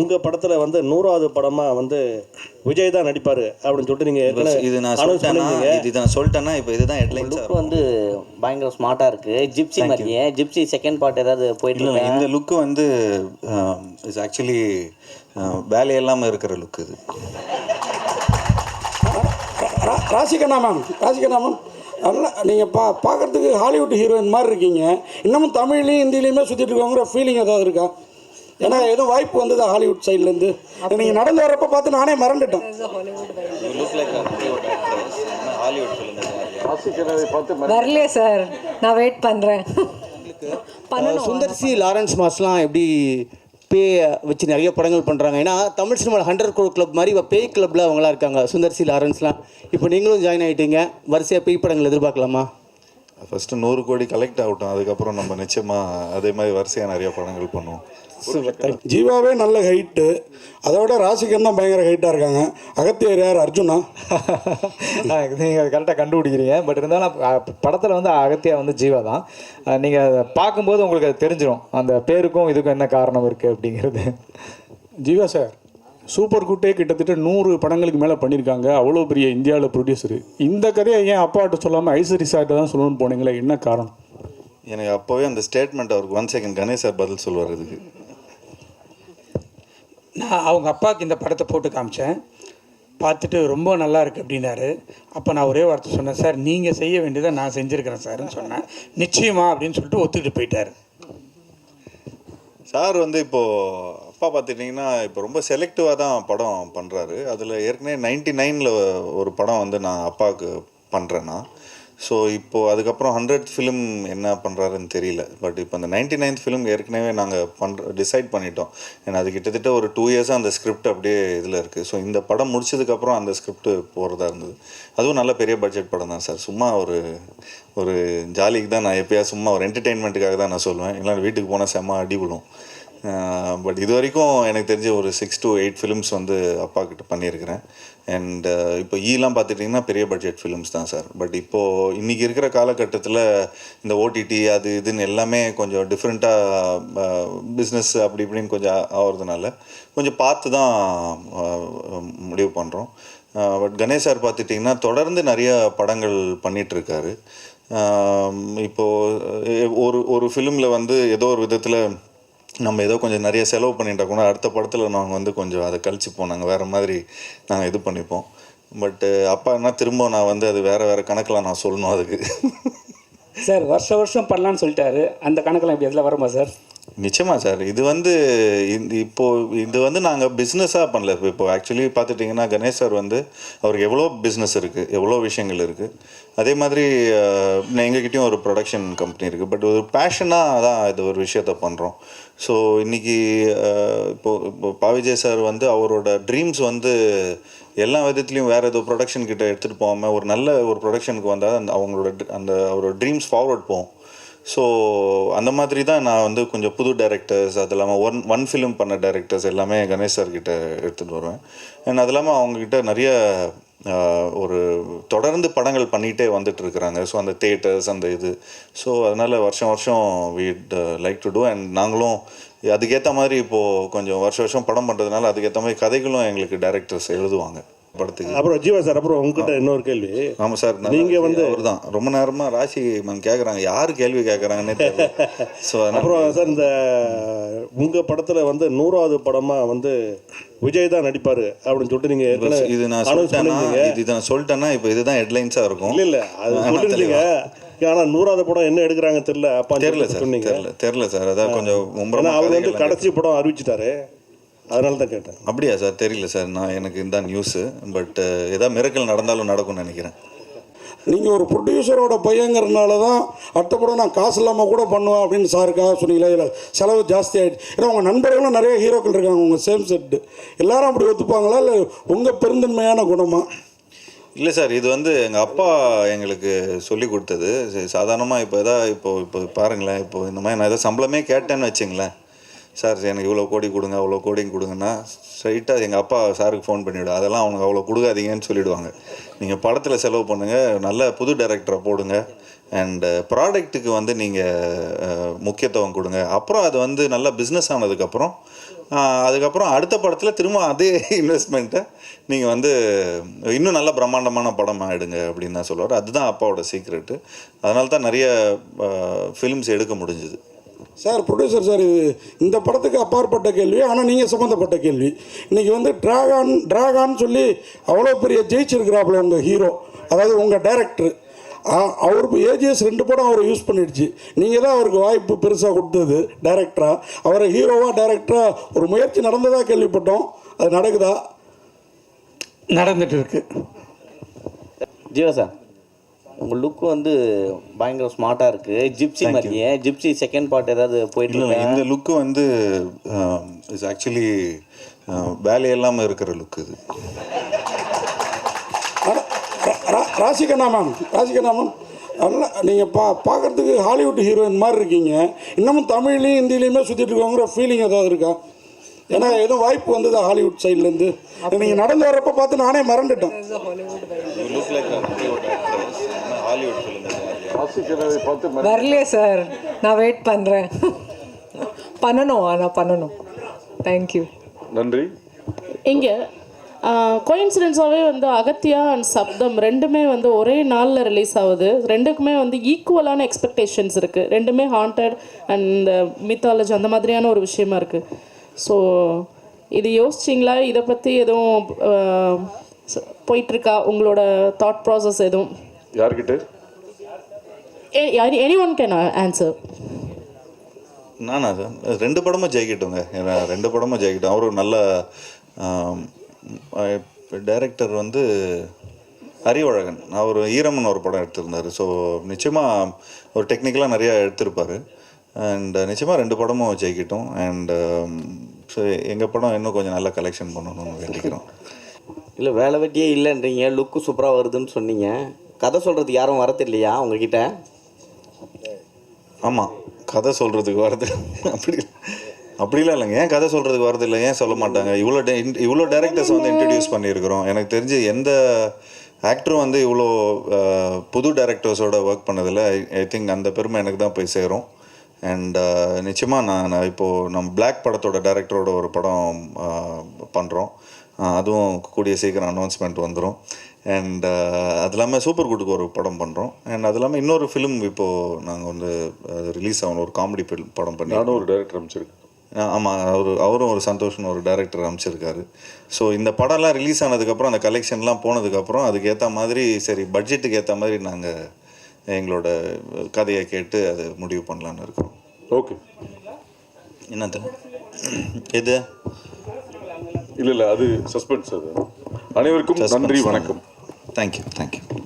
உங்க படத்துல வந்து நூறாவது படமா வந்து விஜய் தான் நடிப்பாரு அப்படின்னு சொல்லிட்டு நீங்க ஏற்கனவே இது நான் சொல்லிட்டேன்னா. இது நான் சொல்லிட்டேன்னா இப்போ இதுதான் ஹெட்லைன்ஸ் லுக் வந்து பயங்கர ஸ்மார்ட்டா இருக்கு. ஜிப்சி மாதிரியே ஜிப்சி செகண்ட் பார்ட் ஏதாவது போயிட்டு இந்த லுக்கு வந்து இஸ் ஆக்சுவலி வேலை இல்லாமல் இருக்கிற லுக் இது. ராசிகண்ணா மேம் ராசிகண்ணா மேம் நல்லா நீங்கள் பா பார்க்குறதுக்கு ஹாலிவுட் ஹீரோயின் மாதிரி இருக்கீங்க. இன்னமும் தமிழ்லையும் ஹிந்திலையுமே சுற்றிட்டு இருக்கவங்கிற ஃபீலிங் ஏதாவது இருக்கா? ஏன்னா ஏதோ வாய்ப்பு வந்தது ஹாலிவுட் சைட்லேருந்து நீங்கள் நடந்து வர்றப்ப பார்த்து நானே மறந்துட்டேன். வரலையே சார் நான் வெயிட் பண்ணுறேன் பண்ணணும். சுந்தர் சி லாரன்ஸ் மாஸ்லாம் எப்படி பேய் வச்சு நிறைய படங்கள் பண்ணுறாங்க ஏன்னா தமிழ் சினிமாவில் ஹண்ட்ரட் க்ரோ கிளப் மாதிரி இப்போ பேய் கிளப்பில் அவங்களாம் இருக்காங்க. சுந்தர் சி லாரன்ஸ்லாம். இப்போ நீங்களும் ஜாயின் ஆகிட்டீங்க வரிசையாக பேய் படங்கள் எதிர்பார்க்கலாமா? ஃபஸ்ட்டு நூறு கோடி கலெக்ட் ஆகட்டும். அதுக்கப்புறம் நம்ம நிச்சயமாக அதே மாதிரி வரிசையாக நிறைய படங்கள் பண்ணுவோம். ஜீவாவே நல்ல ஹைட்டு அதோட ராசிகன் தான் பயங்கர ஹைட்டாக இருக்காங்க. அகத்தியர் யார்? அர்ஜுனா. நீங்கள் கரெக்டாக கண்டுபிடிக்கிறீங்க. பட் இருந்தாலும் படத்தில் வந்து அகத்தியா வந்து ஜீவா தான். நீங்கள் பார்க்கும்போது உங்களுக்கு அது தெரிஞ்சிடும் அந்த பேருக்கும் இதுக்கும் என்ன காரணம் இருக்குது அப்படிங்கிறது. ஜீவா சார் சூப்பர் குட்டே கிட்டத்தட்ட நூறு படங்களுக்கு மேலே பண்ணியிருக்காங்க அவ்வளோ பெரிய இந்தியாவில் ப்ரொடியூசரு இந்த கதையை ஏன் அப்பாட்ட சொல்லாமல் ஐஸ்வரி சார்ட்ட தான் சொல்லணும்னு போனீங்களே? என்ன காரணம்? எனக்கு அப்போவே அந்த ஸ்டேட்மெண்ட் அவருக்கு ஒன் செகண்ட் கணேஷ் சார் பதில் சொல்லுவார் இதுக்கு. நான் அவங்க அப்பாவுக்கு இந்த படத்தை போட்டு காமிச்சேன். பார்த்துட்டு ரொம்ப நல்லா இருக்குது அப்படின்னாரு. அப்போ நான் ஒரே வார்த்தை சொன்னேன் சார் நீங்கள் செய்ய வேண்டியதை நான் செஞ்சுருக்கிறேன் சார்னு சொன்னேன். நிச்சயமா அப்படின்னு சொல்லிட்டு ஒத்துக்கிட்டு போயிட்டார். சார் வந்து இப்போது அப்பா பார்த்துட்டிங்கன்னா இப்போ ரொம்ப செலக்டிவாக தான் படம் பண்ணுறாரு அதில் ஏற்கனவே நைன்டி நைனில் ஒரு படம் வந்து நான் அப்பாவுக்கு பண்ணுறேன்னா ஸோ இப்போது அதுக்கப்புறம் ஹண்ட்ரட் ஃபிலிம் என்ன பண்ணுறாருன்னு தெரியல. பட் இப்போ அந்த நைன்டி நைன்த் ஃபிலிம் ஏற்கனவே நாங்கள் பண்ணுற டிசைட் பண்ணிட்டோம். ஏன்னா அது கிட்டத்தட்ட ஒரு டூ இயர்ஸாக அந்த ஸ்கிரிப்ட் அப்படியே இதில் இருக்குது ஸோ இந்த படம் முடிச்சதுக்கப்புறம் அந்த ஸ்கிரிப்ட் போகிறதா இருந்தது. அதுவும் நல்ல பெரிய பட்ஜெட் படம் தான் சார். சும்மா ஒரு ஒரு ஜாலிக்கு தான் நான் எப்போயா சும்மா ஒரு என்டர்டெயின்மெண்ட்டுக்காக தான் நான் சொல்லுவேன். இல்லை வீட்டுக்கு போனால் செம்ம அடி விடும் பட் இது வரைக்கும் எனக்கு தெரிஞ்ச ஒரு சிக்ஸ் டு எயிட் ஃபிலிம்ஸ் வந்து அப்பா கிட்ட பண்ணியிருக்கிறேன் அண்ட் இப்போ ஈலாம் பார்த்துட்டிங்கன்னா பெரிய பட்ஜெட் ஃபிலிம்ஸ் தான் சார். பட் இப்போது இன்றைக்கி இருக்கிற காலகட்டத்தில் இந்த ஓடிடி அது இதுன்னு எல்லாமே கொஞ்சம் டிஃப்ரெண்ட்டாக பிஸ்னஸ் அப்படி இப்படின்னு கொஞ்சம் ஆகிறதுனால கொஞ்சம் பார்த்து தான் முடிவு பண்ணுறோம் பட் கணேஷ் சார் பார்த்துட்டிங்கன்னா தொடர்ந்து நிறைய படங்கள் பண்ணிகிட்ருக்காரு இப்போது ஒரு ஒரு ஃபிலிமில் வந்து ஏதோ ஒரு விதத்தில் நம்ம ஏதோ கொஞ்சம் நிறைய செலவு பண்ணிட்டா கூட அடுத்த படத்தில் நாங்கள் வந்து கொஞ்சம் அதை கழிச்சுப்போம். நாங்கள் வேறு மாதிரி நாங்கள் இது பண்ணிப்போம். பட்டு அப்பா என்ன திரும்ப நான் வந்து அது வேறு வேறு கணக்கில் நான் சொல்லணும் அதுக்கு. சார் வருஷம் வருஷம் பண்ணலான்னு சொல்லிட்டாரு. அந்த கணக்கெலாம் இப்படி எதில் வருமா சார்? நிச்சயமா சார். இது வந்து இந்த இப்போ இது வந்து நாங்கள் பிஸ்னஸாக பண்ணல. இப்போ இப்போ ஆக்சுவலி பார்த்துட்டிங்கன்னா கணேஷ் சார் வந்து அவருக்கு எவ்வளோ பிஸ்னஸ் இருக்குது எவ்வளோ விஷயங்கள் இருக்குது அதே மாதிரி அஹ், எங்ககிட்டயும் ஒரு ப்ரொடக்ஷன் கம்பெனி இருக்குது பட் ஒரு பேஷனாக தான் இது ஒரு விஷயத்த பண்ணுறோம் ஸோ இன்றைக்கி இப்போ இப்போ பாவிஜய் சார் வந்து அவரோட ட்ரீம்ஸ் வந்து எல்லா விதத்துலையும் வேறு ஏதோ ப்ரொடக்ஷன் கிட்ட எடுத்துகிட்டு போகாமல் ஒரு நல்ல ஒரு ப்ரொடக்ஷனுக்கு வந்தால் அந்த அவங்களோட அந்த அவரோட ட்ரீம்ஸ் ஃபார்வர்ட் போகும். ஸோ அந்த மாதிரி தான் நான் வந்து கொஞ்சம் புது டேரக்டர்ஸ் அது இல்லாமல் ஒன் ஒன் ஃபிலிம் பண்ண டேரக்டர்ஸ் எல்லாமே கணேஷ் சார்கிட்ட எடுத்துகிட்டு வருவேன். அண்ட் அது இல்லாமல் அவங்கக்கிட்ட நிறைய ஒரு தொடர்ந்து படங்கள் பண்ணிகிட்டே வந்துட்டு இருக்கிறாங்க. ஸோ அந்த தேட்டர்ஸ் அந்த இது. ஸோ அதனால் வருஷம் வருஷம் வீட் லைக் டு டூ அண்ட் நாங்களும் அதுக்கேற்ற மாதிரி இப்போது கொஞ்சம் வருஷம் வருஷம் படம் பண்ணுறதுனால அதுக்கேற்ற மாதிரி கதைகளும் எங்களுக்கு டேரக்டர்ஸ் எழுதுவாங்க. படத்துக்கு. அப்புறம் ஜீவா சார் அப்புறம் உங்ககிட்ட இன்னொரு கேள்வி. ஆமாம் சார் நீங்க வந்து- அவர் தான் ரொம்ப நேரமாக ராசி மேம் கேட்குறாங்க யார் கேள்வி கேட்குறாங்கன்னே ஸோ அப்புறம் சார் இந்த உங்க படத்துல வந்து நூறாவது படமா வந்து விஜய் தான் நடிப்பாரு அப்படின்னு சொல்லிட்டு நீங்க இது நான் சொல்லிட்டேன்னா. இது நான் சொல்லிட்டேன்னா இப்போ இதுதான் ஹெட்லைன்ஸாக இருக்கும். இல்ல இல்ல அது சொல்லிருந்தீங்க ஆனா நூறாவது படம் என்ன எடுக்கிறாங்க தெரியல அப்பா தெரியல சார் சொன்னீங்க. தெரியல தெரியல சார். அதான் கொஞ்சம் அவர் வந்து கடைசி படம் அறிவிச்சிட்டாரு. அதனால தான் கேட்டேன். அப்படியா சார்? தெரியல சார். நான் எனக்கு இந்த நியூஸு பட் ஏதாவது மிரக்கல் நடந்தாலும் நடக்கும்னு நினைக்கிறேன். நீங்கள் ஒரு ப்ரொடியூசரோட பையங்கிறதுனால தான் அடுத்த படம் நான் காசு இல்லாமல் கூட பண்ணுவேன் அப்படின்னு சாருக்காக சொன்னீங்களா? இல்லை செலவு ஜாஸ்தி ஆகிடுச்சு ஏன்னா உங்கள் நண்பர்களும் நிறைய ஹீரோக்கள் இருக்காங்க. உங்கள் சேம் செட்டு எல்லாரும் அப்படி ஒத்துப்பாங்களா? இல்லை உங்கள் பெருந்தன்மையான குணமா? இல்லை சார் இது வந்து எங்கள் அப்பா எங்களுக்கு சொல்லி கொடுத்தது. சாதாரணமாக இப்போ எதா இப்போ இப்போ பாருங்களேன். இப்போ இந்த மாதிரி நான் ஏதோ சம்பளமே கேட்டேன்னு வச்சுங்களேன். சார் எனக்கு இவ்வளோ கோடி கொடுங்க அவ்வளோ கோடி கொடுங்கன்னா ஸ்ட்ரைட்டாக எங்கள் அப்பா சாருக்கு ஃபோன் பண்ணிவிடு. அதெல்லாம் அவனுக்கு அவ்வளோ கொடுக்காதீங்கன்னு சொல்லிவிடுவாங்க நீங்கள் படத்தில் செலவு பண்ணுங்கள் நல்ல புது டைரக்டரை போடுங்க அண்டு ப்ராடக்ட்டுக்கு வந்து நீங்கள் முக்கியத்துவம் கொடுங்க. அப்புறம் அது வந்து நல்லா பிஸ்னஸ் ஆனதுக்கப்புறம் அதுக்கப்புறம் அடுத்த படத்தில் திரும்ப அதே இன்வெஸ்ட்மெண்ட்டை நீங்கள் வந்து இன்னும் நல்ல பிரம்மாண்டமான படம் ஆகிடுங்க அப்படின்னு தான் சொல்லுவார். அதுதான் அப்பாவோட சீக்ரெட்டு அதனால தான் நிறைய ஃபிலிம்ஸ் எடுக்க முடிஞ்சுது. சார் ப்ரொடியூசர் சார் இது இந்த படத்துக்கு அப்பாற்பட்ட கேள்வி ஆனால் நீங்கள் சம்மந்தப்பட்ட கேள்வி. இன்றைக்கி வந்து ட்ராகான் ட்ராகான்னு சொல்லி அவ்வளோ பெரிய ஜெயிச்சிருக்கிறாப்புல உங்கள் ஹீரோ அதாவது உங்கள் டைரக்டர் அவருக்கு ஏஜிஎஸ் ரெண்டு படம் அவரை யூஸ் பண்ணிடுச்சு. நீங்கள் தான் அவருக்கு வாய்ப்பு பெருசாக கொடுத்தது டைரக்டராக அவரை ஹீரோவாக டைரக்டராக ஒரு முயற்சி நடந்ததாக கேள்விப்பட்டோம். அது நடக்குதா? நடந்துட்டு இருக்கு. ஜீவா சார். உங்கள் லுக் வந்து பயங்கர ஸ்மார்ட்டாக இருக்குது ஜிப்சி மாதிரியே. ஜிப்சி செகண்ட் பார்ட் ஏதாவது போயிட்டு? இந்த லுக்கு வந்து இஸ் ஆக்சுவலி வேலையெல்லாமல் இருக்கிற லுக் இது. ராசிகண்ணா மேம் ராசிகண்ணா மேம் நல்லா நீங்கள் பா பார்க்குறதுக்கு ஹாலிவுட் ஹீரோயின் மாதிரி இருக்கீங்க. இன்னமும் தமிழ்லையும் ஹிந்திலையுமே சுற்றிட்டு இருக்கவங்கிற ஃபீலிங் ஏதாவது இருக்கா? ஏன்னா எதுவும் வாய்ப்பு வந்ததா ஹாலிவுட் சைட்லேருந்து. நீங்கள் நடந்து வர்றப்ப பார்த்து நானே மறந்துட்டேன். வரலையே சார். நான் வெயிட் பண்ணுறேன் பண்ணணும் ஆனால் பண்ணணும். தேங்க்யூ நன்றி. இங்கே கோயின்சிடென்ஸாகவே வந்து அகத்தியா அண்ட் சப்தம் ரெண்டுமே வந்து ஒரே நாளில் ரிலீஸ் ஆகுது. ரெண்டுக்குமே வந்து ஈக்குவலான எக்ஸ்பெக்டேஷன்ஸ் இருக்குது ரெண்டுமே ஹாண்டட் அண்ட் இந்த மித்தாலஜி அந்த மாதிரியான ஒரு விஷயமா இருக்குது ஸோ இது யோசிச்சிங்களா? இதை பற்றி எதுவும் போயிட்டுருக்கா? உங்களோட தாட் ப்ராசஸ் எதுவும்? யார்கிட்ட? எனி ஒன் கேன் ஆன்சர் நானா? சார் ரெண்டு படமும் ஜெயிக்கட்டுங்க. ரெண்டு படமும் ஜெயிக்கட்டும். அவரும் நல்ல டைரக்டர் வந்து அறிவழகன் அவர் ஈரம்னு ஒரு படம் எடுத்திருந்தார். ஸோ நிச்சயமாக ஒரு டெக்னிக்கலாக நிறையா எடுத்திருப்பார். அண்ட் நிச்சயமாக ரெண்டு படமும் ஜெயிக்கட்டும். அண்ட் ஸோ எங்கள் படம் இன்னும் கொஞ்சம் நல்ல கலெக்ஷன் பண்ணணும்னு வேண்டிக்கிறோம். இல்லை வேலை வெட்டியே இல்லைன்றீங்க. லுக்கு சூப்பராக வருதுன்னு சொன்னீங்க. கதை சொல்கிறதுக்கு யாரும் வரது இல்லையா உங்ககிட்ட? ஆமாம் கதை சொல்கிறதுக்கு வரது. அப்படி அப்படிலாம் இல்லைங்க. ஏன் கதை சொல்கிறதுக்கு வரது இல்லை? ஏன் சொல்ல மாட்டாங்க? இவ்வளோ இவ்வளோ டேரக்டர்ஸ் வந்து இன்ட்ரடியூஸ் பண்ணியிருக்கிறோம். எனக்கு தெரிஞ்சு எந்த ஆக்டரும் வந்து இவ்வளோ புது டேரக்டர்ஸோட ஒர்க் பண்ணதில் ஐ திங்க் அந்த பெருமை எனக்கு தான் போய் சேரும். அண்ட் நிச்சயமாக நான் இப்போது நம்ம பிளாக் படத்தோட டேரக்டரோட ஒரு படம் பண்ணுறோம் அதுவும் கூடிய சீக்கிரம் அனௌன்ஸ்மெண்ட் வந்துடும் அண்ட் அது இல்லாமல் சூப்பர் குட்டுக்கு ஒரு படம் பண்ணுறோம் அண்ட் அது இல்லாமல் இன்னொரு ஃபிலிம் இப்போது நாங்கள் வந்து ரிலீஸ் ஆகணும். ஒரு காமெடி ஃபிலிம் படம் பண்ணி நானும் ஒரு டைரக்டர் அமைச்சிருக்கேன் ஆமாம் அவர் அவரும் ஒரு சந்தோஷம்னு ஒரு டைரக்டர் அமைச்சிருக்காரு ஸோ இந்த படம்லாம் ரிலீஸ் ஆனதுக்கப்புறம் அந்த கலெக்ஷன்லாம் போனதுக்கப்புறம் அதுக்கு ஏற்ற மாதிரி சரி பட்ஜெட்டுக்கு ஏற்ற மாதிரி நாங்கள் எங்களோட கதையை கேட்டு அதை முடிவு பண்ணலான்னு இருக்கோம். ஓகே. என்னது? எது? இல்லை இல்லை அது சஸ்பென்ஸ் அது. அனைவருக்கும் நன்றி வணக்கம். Thank you thank you